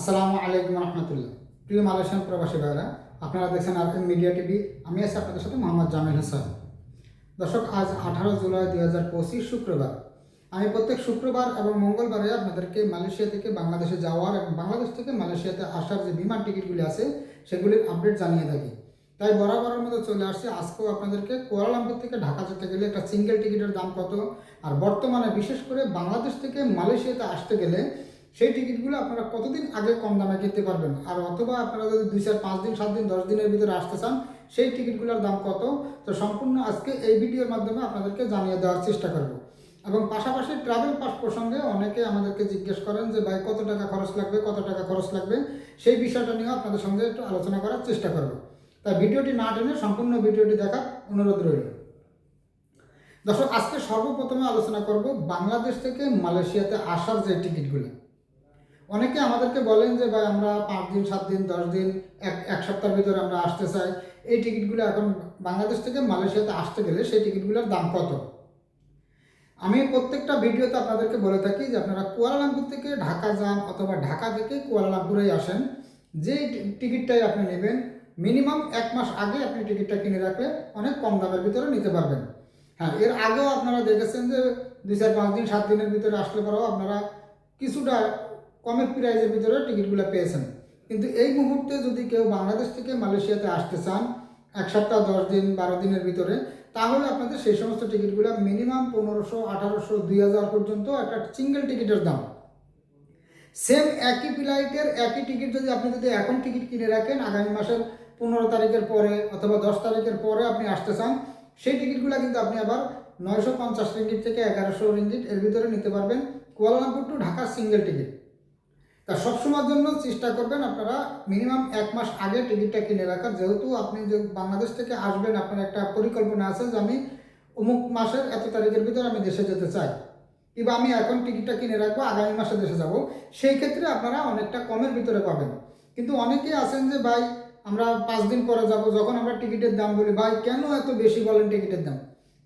আসসালামু আলাইকুম রহমতুল্লাহ। প্রিয় মালয়েশিয়ান প্রবাসী ভাইরা আপনারা দেখছেন আর মিডিয়া টিভি। আমি আছি আপনাদের সাথে মোহাম্মদ জামিল হাসান। দর্শক, আজ আঠারো জুলাই দুই পঁচিশ শুক্রবার। আমি প্রত্যেক শুক্রবার এবং মঙ্গলবারে আপনাদেরকে মালয়েশিয়া থেকে বাংলাদেশে যাওয়ার এবং বাংলাদেশ থেকে মালয়েশিয়াতে আসার যে বিমান টিকিটগুলি আছে, সেগুলির আপডেট জানিয়ে থাকি। তাই বরাবরের মতো চলে আসছে। আজকেও আপনাদেরকে কুয়ালালামপুর থেকে ঢাকা যেতে গেলে একটা সিঙ্গেল টিকিটের দাম কত? আর বর্তমানে বিশেষ করে বাংলাদেশ থেকে মালয়েশিয়াতে আসতে গেলে সেই টিকিটগুলো আপনারা কতদিন আগে কম দামে কিনতে পারবেন? আর অথবা আপনারা যদি দুই চার, পাঁচ দিন, সাত দিন, দশ দিনের ভিতরে আসতে চান, সেই টিকিটগুলোর দাম কত? তো সম্পূর্ণ আজকে এই ভিডিওর মাধ্যমে আপনাদেরকে জানিয়ে দেওয়ার চেষ্টা করব। এবং পাশাপাশি ট্রাভেল পাস প্রসঙ্গে অনেকে আমাদেরকে জিজ্ঞেস করেন যে, ভাই, কত টাকা খরচ লাগবে? কত টাকা খরচ লাগবে? সেই বিষয়টা নিয়েও আপনাদের সঙ্গে একটু আলোচনা করার চেষ্টা করব। তাই ভিডিওটি না টেনে সম্পূর্ণ ভিডিওটি দেখার অনুরোধ রইল। দর্শক, আজকে সর্বপ্রথমে আলোচনা করব বাংলাদেশ থেকে মালয়েশিয়াতে আসার যে টিকিটগুলো। অনেকে আমাদেরকে বলেন যে, ভাই, আমরা পাঁচ দিন, সাত দিন, দশ দিন, এক এক সপ্তাহের ভিতরে আমরা আসতে চাই। এই টিকিটগুলো এখন বাংলাদেশ থেকে মালয়েশিয়াতে আসতে গেলে সেই টিকিটগুলোর দাম কত? আমি প্রত্যেকটা ভিডিওতে আপনাদেরকে বলে থাকি যে, আপনারা কুয়ালালামপুর থেকে ঢাকা যান অথবা ঢাকা থেকে কুয়ালালামপুরেই আসেন। যে টিকিটটাই আপনি নেবেন, মিনিমাম এক মাস আগে আপনি টিকিটটা কিনে রাখলে অনেক কম দামের ভিতরে নিতে পারবেন। হ্যাঁ এর আগেও আপনারা দেখেছেন যে, দুই চার, পাঁচ দিন, সাত দিনের ভিতরে আসলে পরেও আপনারা কিছুটা কমের প্রাইজের ভিতরে টিকিটগুলো পেয়েছেন। কিন্তু এই মুহূর্তে যদি কেউ বাংলাদেশ থেকে মালয়েশিয়াতে আসতে চান, এক সপ্তাহ, দশ দিন, বারো দিনের ভিতরে, তাহলে আপনাদের সেই সমস্ত টিকিটগুলো মিনিমাম পনেরোশো, আঠারোশো, দুই হাজার পর্যন্ত একটা সিঙ্গেল টিকিটের দাম। সেম একই ফ্লাইটের একই টিকিট যদি আপনি যদি এখন টিকিট কিনে রাখেন, আগামী মাসের পনেরো তারিখের পরে অথবা দশ তারিখের পরে আপনি আসতে চান, সেই টিকিটগুলো কিন্তু আপনি আবার নয়শো পঞ্চাশ রিঙ্গিট থেকে এগারোশো রিঙ্গিট এর ভিতরে নিতে পারবেন। কুয়ালালামপুর টু ঢাকার সিঙ্গেল টিকিট তা সবসময়ের জন্য চেষ্টা করবেন আপনারা মিনিমাম এক মাস আগে টিকিটটা কিনে রাখার। যেহেতু আপনি যে বাংলাদেশ থেকে আসবেন, আপনার একটা পরিকল্পনা আছে যে আমি অমুক মাসের এত তারিখের ভিতরে আমি দেশে যেতে চাই। কিংবা আমি এখন টিকিটটা কিনে রাখব, আগামী মাসে দেশে যাব। সেই ক্ষেত্রে আপনারা অনেকটা কমের ভিতরে পাবেন। কিন্তু অনেকেই আছেন যে, ভাই, আমরা পাঁচ দিন পরে যাব, যখন আমরা টিকিটের দাম বলি, ভাই, কেন এত বেশি বলেন টিকিটের দাম?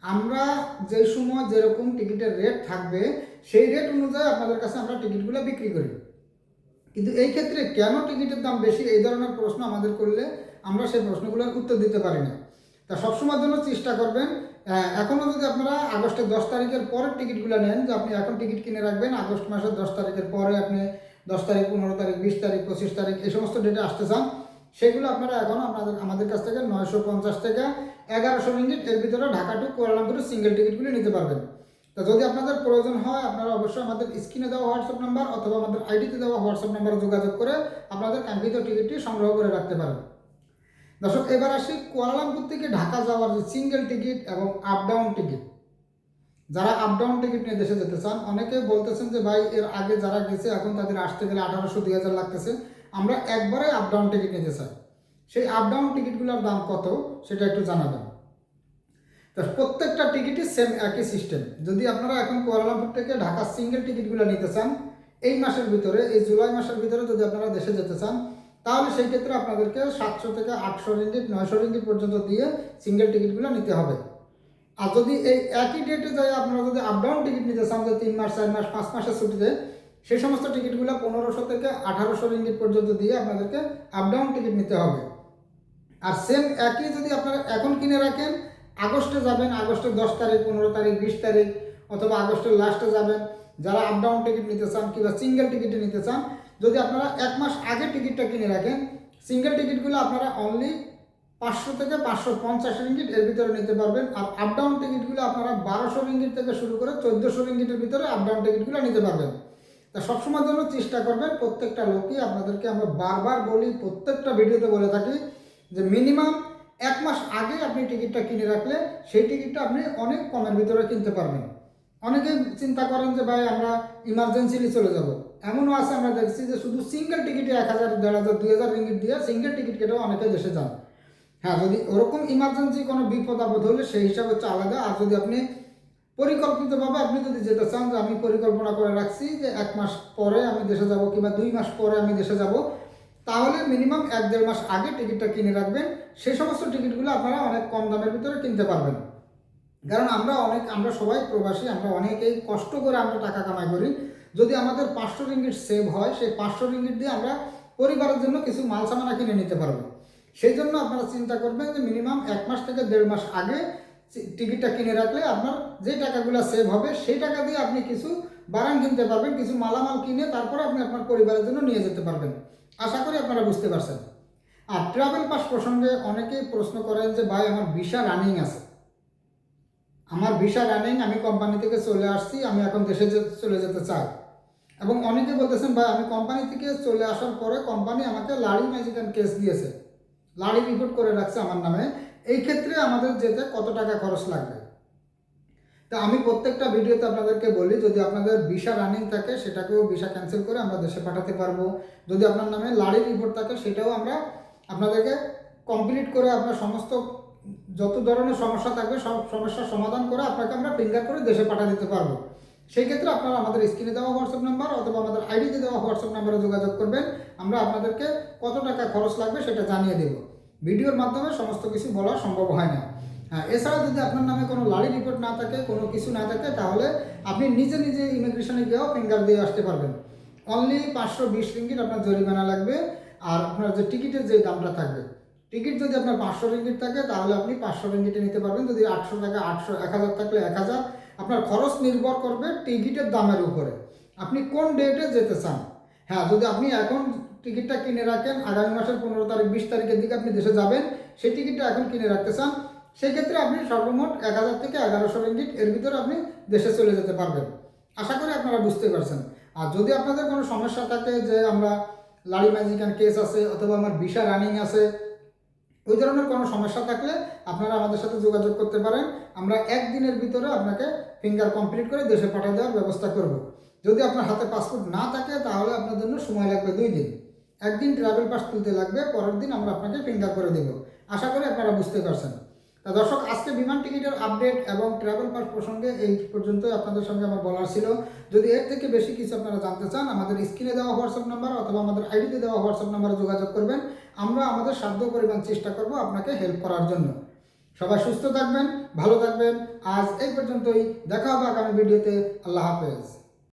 আমরা যে সময় যেরকম টিকিটের রেট থাকবে, সেই রেট অনুযায়ী আপনাদের কাছে আমরা টিকিটগুলো বিক্রি করি। কিন্তু এই ক্ষেত্রে কেন টিকিটের দাম বেশি? এই ধরনের প্রশ্ন আমাদের করলে আমরা সেই প্রশ্নগুলোর উত্তর দিতে পারি না। তা সবসময়ের জন্য চেষ্টা করবেন এখনও যদি আপনারা আগস্টের দশ তারিখের পরের টিকিটগুলো নেন, যে আপনি এখন টিকিট কিনে রাখবেন, আগস্ট মাসের দশ তারিখের পরে আপনি দশ তারিখ, পনেরো তারিখ, বিশ তারিখ, পঁচিশ তারিখ, এই সমস্ত ডেটে আসতে চান, সেগুলো আপনারা এখন আপনাদের, আমাদের কাছ থেকে নয়শো পঞ্চাশ থেকে এগারোশো মিনিট এর ভিতরে ঢাকা টু কুয়ালালামপুরের সিঙ্গেল টিকিটগুলি নিতে পারবেন। তো যদি আপনাদের প্রয়োজন হয়, আপনারা অবশ্যই আমাদের স্ক্রিনে দেওয়া হোয়াটসঅ্যাপ নাম্বার অথবা আমাদের আইডিতে দেওয়া হোয়াটসঅ্যাপ নাম্বারে যোগাযোগ করে আপনাদের কাঙ্ক্ষিত টিকিটটি সংগ্রহ করে রাখতে পারেন। দর্শক, এবার আসি কুয়ালালামপুর থেকে ঢাকা যাওয়ার যে সিঙ্গেল টিকিট এবং আপ ডাউন টিকিট যারা আপ ডাউন টিকিট নিয়ে দেশে যেতে চান অনেকে বলতেছেন যে, ভাই, এর আগে যারা গেছে, এখন তাদের আসতে গেলে আঠারোশো, দুই হাজার লাগতেছে। আমরা একবারে আপ ডাউন টিকিট নিতে চাই। সেই আপ ডাউন টিকিটগুলোর দাম কত, সেটা একটু জানাবেন। প্রত্যেকটা টিকিটই সেম একই সিস্টেম যদি আপনারা এখন কুয়ালালামপুর থেকে ঢাকা সিঙ্গেল টিকিটগুলো নিতে চান, এই মাসের ভিতরে, এই জুলাই মাসের ভিতরে যদি আপনারা দেশে যেতে চান, তাহলে সেই ক্ষেত্রে আপনাদেরকে সাতশো থেকে আটশো রিঙ্গিট নয়শো রিঙ্গিট পর্যন্ত দিয়ে সিঙ্গেল টিকিটগুলো নিতে হবে। আর যদি এই একই ডেটে যাই আপনারা যদি আপডাউন টিকিট নিতে চান, যে তিন মাস, চার মাস, পাঁচ মাসের ছুটিতে, সেই সমস্ত টিকিটগুলো পনেরোশো থেকে আঠারোশো রিঙ্গিট পর্যন্ত দিয়ে আপনাদেরকে আপডাউন টিকিট নিতে হবে। আর সেম একই যদি আপনারা এখন কিনে রাখেন আগস্টে যাবেন, আগস্টের দশ তারিখ, পনেরো তারিখ, বিশ তারিখ, অথবা আগস্টের লাস্টে যাবেন। যারা আপ ডাউন টিকিট নিতে চান কিংবা সিঙ্গেল টিকিটে নিতে চান, যদি আপনারা এক মাস আগে টিকিটটা কিনে রাখেন সিঙ্গেল টিকিটগুলো আপনারা অনলি পাঁচশো থেকে পাঁচশো পঞ্চাশ রিঙ্গিট এর ভিতরে নিতে পারবেন, আর আপ ডাউন টিকিটগুলো আপনারা বারোশো রিঙ্গিট থেকে শুরু করে চোদ্দোশো রিঙ্গিটের ভিতরে আপ ডাউন টিকিটগুলো নিতে পারবেন। তা সবসময়ের জন্য চেষ্টা করবেন, প্রত্যেকটা লোকই আপনাদেরকে আমরা বারবার বলি, প্রত্যেকটা ভিডিওতে বলে থাকি যে মিনিমাম এক মাস আগে আপনি টিকিটটা কিনে রাখলে সেই টিকিটটা আপনি অনেক কমের ভিতরে কিনতে পারবেন। অনেকে চিন্তা করেন যে, ভাই, আমরা ইমার্জেন্সিলি চলে যাব। এমনও আছে, আমরা দেখছি যে, শুধু সিঙ্গেল টিকিটে এক হাজার, দেড় হাজার, দুই হাজার রিঙ্গিট দিয়ে সিঙ্গেল টিকিট কেটেও অনেকে দেশে যান। হ্যাঁ যদি ওরকম ইমার্জেন্সি কোনো বিপদ আপদ হলে সেই হিসাবে হচ্ছে আলাদা। আর যদি আপনি পরিকল্পিতভাবে আপনি যদি যেতে চান, যে আমি পরিকল্পনা করে রাখছি যে, এক মাস পরে আমি দেশে যাব কিংবা দুই মাস পরে আমি দেশে যাব, তাহলে মিনিমাম এক দেড় মাস আগে টিকিটটা কিনে রাখবেন। সেই সমস্ত টিকিটগুলো আপনারা অনেক কম দামের ভিতরে কিনতে পারবেন। কারণ আমরা অনেক, আমরা সবাই প্রবাসী, আমরা অনেকেই কষ্ট করে আমরা টাকা কামাই করি। যদি আমাদের পাঁচশো রিঙ্গিট সেভ হয়, সেই পাঁচশো রিঙ্গিট দিয়ে আমরা পরিবারের জন্য কিছু মাল সামানা কিনে নিতে পারব। সেই জন্য আপনারা চিন্তা করবেন যে মিনিমাম এক মাস থেকে দেড় মাস আগে টিকিটটা কিনে রাখলে আপনার যে টাকাগুলো সেভ হবে, সেই টাকা দিয়ে আপনি কিছু বারান কিনতে পারবেন, কিছু মালামাল কিনে তারপরে আপনি আপনার পরিবারের জন্য নিয়ে যেতে পারবেন। আশা করি আপনারা বুঝতে পারছেন। আর ট্রাভেল পাস প্রসঙ্গে অনেকেই প্রশ্ন করেন যে, ভাই, আমার ভিসা রানিং আছে। আমার ভিসা রানিং আমি কোম্পানি থেকে চলে আসছি, আমি এখন দেশে চলে যেতে চাই। এবং অনেকে বলতেছেন, ভাই, আমি কোম্পানি থেকে চলে আসার পরে কোম্পানি আমাকে লাড়ি ম্যাজিক্যান কেস দিয়েছে। লাড়ি রিপোর্ট করে রাখছে আমার নামে। এই ক্ষেত্রে আমাদের যেতে কত টাকা খরচ লাগবে? তা আমি প্রত্যেকটা ভিডিওতে আপনাদেরকে বলি, যদি আপনাদের ভিসা রানিং থাকে, সেটাকেও ভিসা ক্যান্সেল করে আমরা দেশে পাঠাতে পারব। যদি আপনার নামে লাড়ি রিপোর্ট থাকে, সেটাও আমরা আপনাদেরকে কমপ্লিট করে আপনার সমস্ত যত ধরনের সমস্যা থাকবে, সব সমস্যার সমাধান করে আপনাকে আমরা ফিঙ্গার করে দেশে পাঠিয়ে দিতে পারব। সেই ক্ষেত্রে আপনারা আমাদের স্ক্রিনে দেওয়া হোয়াটসঅ্যাপ নাম্বার অথবা আমাদের আইডিতে দেওয়া হোয়াটসঅ্যাপ নাম্বারে যোগাযোগ করবেন। আমরা আপনাদেরকে কত টাকা খরচ লাগবে সেটা জানিয়ে দেব। ভিডিওর মাধ্যমে সমস্ত কিছু বলা সম্ভব হয় না। হ্যাঁ এছাড়া যদি আপনার নামে কোনো লাড়ি রিপোর্ট না থাকে, কোনো কিছু না থাকে, তাহলে আপনি নিজে নিজে ইমিগ্রেশনে গিয়েও ফিঙ্গার দিয়ে আসতে পারবেন। অনলি পাঁচশো বিশ রিঙ্গিট আপনার জরিমানা লাগবে। আর আপনার যে টিকিটের যে দামটা থাকবে, টিকিট যদি আপনার পাঁচশো রিঙ্গিট থাকে, তাহলে আপনি পাঁচশো রিঙ্গিটে নিতে পারবেন। যদি আটশো টাকা আটশো, এক হাজার থাকলে এক হাজার। আপনার খরচ নির্ভর করবে টিকিটের দামের উপরে। আপনি কোন ডেটে যেতে চান? হ্যাঁ যদি আপনি এখন টিকিটটা কিনে রাখেন, আগামী মাসের পনেরো তারিখ, বিশ তারিখের দিকে আপনি দেশে যাবেন, সেই টিকিটটা এখন কিনে রাখতে চান সেই ক্ষেত্রে আপনি সর্বমোট এক হাজার থেকে এগারোশো রিঙ্গিট এর ভিতরে আপনি দেশে চলে যেতে পারবেন। আশা করি আপনারা বুঝতে পারছেন। আর যদি আপনাদের কোনো সমস্যা থাকে যে আমরা লাড়ি ম্যাজিক্যান কেস আছে অথবা আমার ভিসা রানিং আছে, ওই ধরনের কোনো সমস্যা থাকলে আপনারা আমাদের সাথে যোগাযোগ করতে পারেন। আমরা একদিনের ভিতরে আপনাকে ফিঙ্গার কমপ্লিট করে দেশে পাঠিয়ে দেওয়ার ব্যবস্থা করব। যদি আপনার হাতে পাসপোর্ট না থাকে, তাহলে আপনার জন্য সময় লাগবে দুই দিন। একদিন ট্রাভেল পাস তুলতে লাগবে, পরের দিন আমরা আপনাকে ফিঙ্গার করে দেব। আশা করি আপনারা বুঝতে পারছেন। দর্শক, আজকে বিমান টিকিটের আপডেট এবং ট্রাভেল পাস প্রসঙ্গে এই পর্যন্ত আপনাদের সঙ্গে আমার বলার ছিল। যদি এর থেকে বেশি কিছু আপনারা জানতে চান, আমাদের স্ক্রিনে দেওয়া হোয়াটসঅ্যাপ নাম্বার অথবা আমাদের আইডিতে দেওয়া হোয়াটসঅ্যাপ নাম্বারে যোগাযোগ করবেন। আমরা আমাদের সাধ্য পরিমাণ চেষ্টা করব আপনাকে হেল্প করার জন্য। সবাই সুস্থ থাকবেন, ভালো থাকবেন। আজ এই পর্যন্তই। দেখা হবে আগামী ভিডিওতে আল্লাহ হাফেজ।